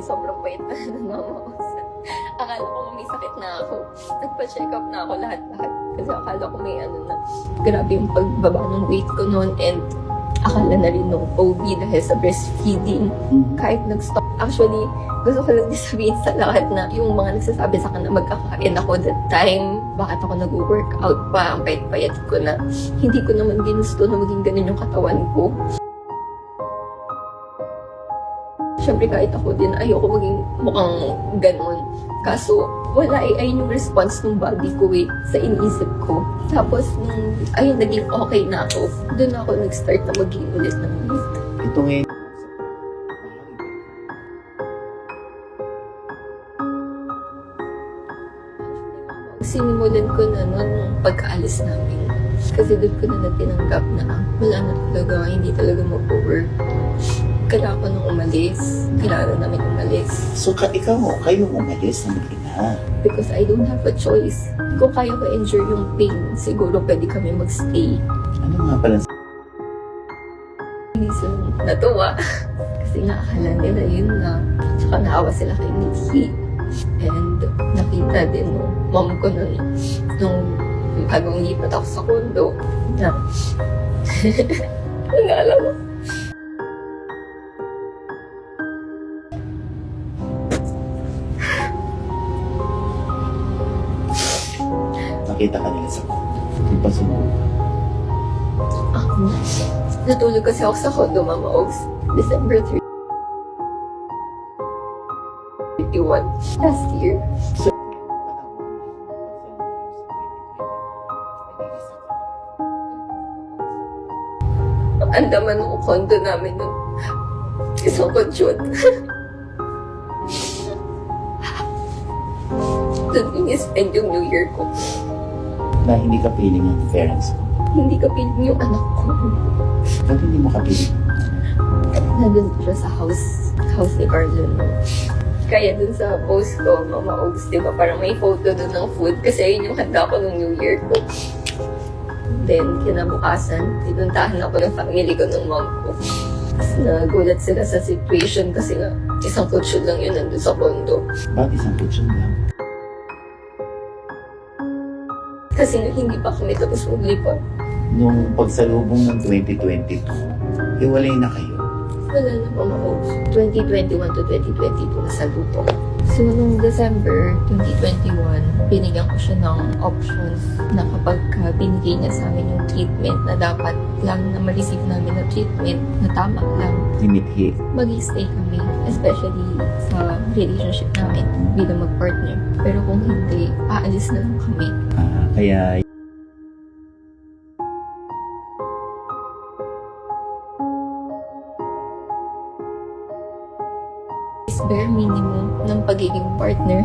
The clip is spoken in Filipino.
And sobrang bait na ko. Akala ko may sakit na ako. Nagpa-check up na ako lahat-lahat. Kasi akala ko may ano na. Grabe yung pagbaba ng weight ko noon. And akala na rin nung OB dahil sa breastfeeding. Mhm. Kahit nag-stop. Actually, gusto ko lang din sabihin sa lahat na yung mga nagsasabi sa akin na magkakain ako that time, bakit ako nag-workout pa, ang payat-payat ko na hindi ko naman ginusto na maging ganun yung katawan ko. Siyempre kahit ako din, ayoko maging mukhang ganun. Kaso, wala eh, ayun yung response ng body ko eh, sa iniisip ko. Tapos, nung, ayun, naging okay na ako, doon ako nag-start na maging ulit ng weight. Ito ngayon. Sinimulan ko na nung pagkaalis namin. Kasi doon ko na natinanggap na wala na talaga, hindi talaga mag-work. Kailangan ko nung umalis. Kailangan namin umalis. So, ka, ikaw, kayo umalis ng ina. Because I don't have a choice. Kung kaya ko endure yung pain, siguro pwede kami magstay. Ano nga pala? Hindi sila natuwa. Kasi nga akala nila yun na. Tsaka naawa sila kay Nikki. And nakita din mo, mom ko nun, nung bagong lipat ako sa condo, na, ang alam Nakita ka nila sa Yung pasunog. ako, natulog kasi ako sa condo, Mama Oaks, December 31, last year. So, Andaman ng condo namin nun. Isang kutsyon. Doon yung spend yung New Year ko. Na hindi ka feeling ng parents mo. Hindi ka piling yung anak ko. Ba't hindi mo ka feeling? Nandun siya sa house, house ni Carlon. Kaya dun sa post ko, Mama Oaks, di ba, parang may photo dun ng food kasi ayun yung handa ko nung New Year ko. Then, kinabukasan, tinuntahan ako ng family ko ng mom ko. Tapos nagulat sila sa situation kasi nga, isang kutsyon lang yun nandun sa condo. Ba't isang kutsyon lang? Kasi hindi pa kami tapos maglipat. Nung pagsalubong ng 2022, hiwalay na kayo. Wala na Mama Oaks. 2021 to 2022 nasa lupo. So, nung December 2021, binigyan ko siya ng options na kapag ka binigay niya sa amin yung treatment na dapat lang na ma-receive namin na treatment na tama lang, Limithi. mag-stay kami. Especially sa relationship namin bilang mag-partner. Pero kung hindi, aalis na lang kami. Ah, kaya bare minimum ng pagiging partner